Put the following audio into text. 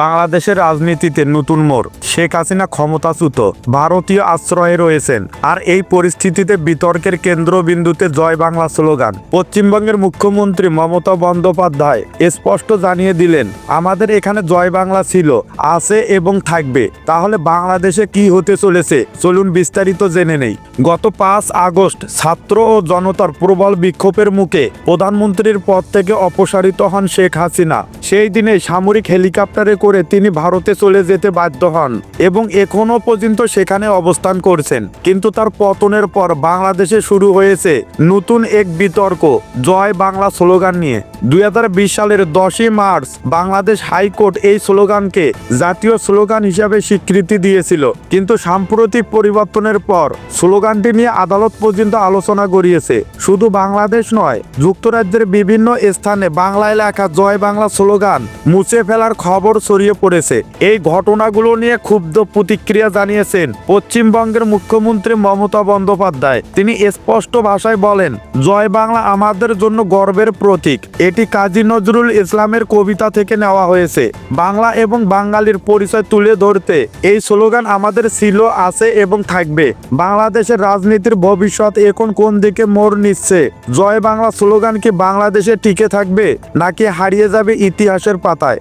বাংলাদেশের রাজনীতিতে নতুন মোড়। শেখ হাসিনা ক্ষমতাচ্যুত, ভারতীয় আশ্রয়ে রয়েছেন। আর এই পরিস্থিতিতে বিতর্কের কেন্দ্রবিন্দুতে জয় বাংলা স্লোগান। পশ্চিমবঙ্গের মুখ্যমন্ত্রী মমতা বন্দ্যোপাধ্যায় স্পষ্ট জানিয়ে দিলেন, আমাদের এখানে জয় বাংলা ছিল, আছে এবং থাকবে। তাহলে বাংলাদেশে কি হতে চলেছে? চলুন বিস্তারিত জেনে নেই। গত পাঁচ আগস্ট ছাত্র ও জনতার প্রবল বিক্ষোভের মুখে প্রধানমন্ত্রীর পদ থেকে অপসারিত হন শেখ হাসিনা। সেই দিনে সামরিক হেলিকপ্টারে করে তিনি ভারতে চলে যেতে বাধ্য হন এবং এখনও পর্যন্ত সেখানে অবস্থান করছেন। কিন্তু তার পতনের পর বাংলাদেশে শুরু হয়েছে নতুন এক বিতর্ক, জয় বাংলা স্লোগান নিয়ে। দু হাজার বিশ সালের দশই মার্চ বাংলাদেশ হাইকোর্ট এই স্লোগানকে জাতীয় স্লোগান হিসাবে স্বীকৃতি দিয়েছিল। কিন্তু সাম্প্রতিক পরিবর্তনের পর স্লোগানটি নিয়ে আদালত পর্যন্ত আলোচনা গড়িয়েছে। শুধু বাংলাদেশ নয়, যুক্তরাজ্যের বিভিন্ন স্থানে বাংলায় লেখা জয় বাংলা স্লোগান মুছে ফেলার খবর ছড়িয়ে পড়েছে। এই ঘটনাগুলো নিয়ে ক্ষুব্ধ প্রতিক্রিয়া জানিয়েছেন পশ্চিমবঙ্গের মুখ্যমন্ত্রী মমতা বন্দ্যোপাধ্যায়। তিনি স্পষ্ট ভাষায় বলেন, জয় বাংলা আমাদের জন্য গর্বের প্রতীক। এটি কাজী নজরুল ইসলামের কবিতা থেকে নেওয়া হয়েছে। বাংলা এবং বাঙালির পরিচয় তুলে ধরতে এই স্লোগান আমাদের ছিল, আছে এবং থাকবে। বাংলাদেশের রাজনীতির ভবিষ্যৎ এখন কোন দিকে মোড় নিচ্ছে? জয় বাংলা স্লোগান কি বাংলাদেশে টিকে থাকবে নাকি হারিয়ে যাবে ইতিহাসের পাতায়?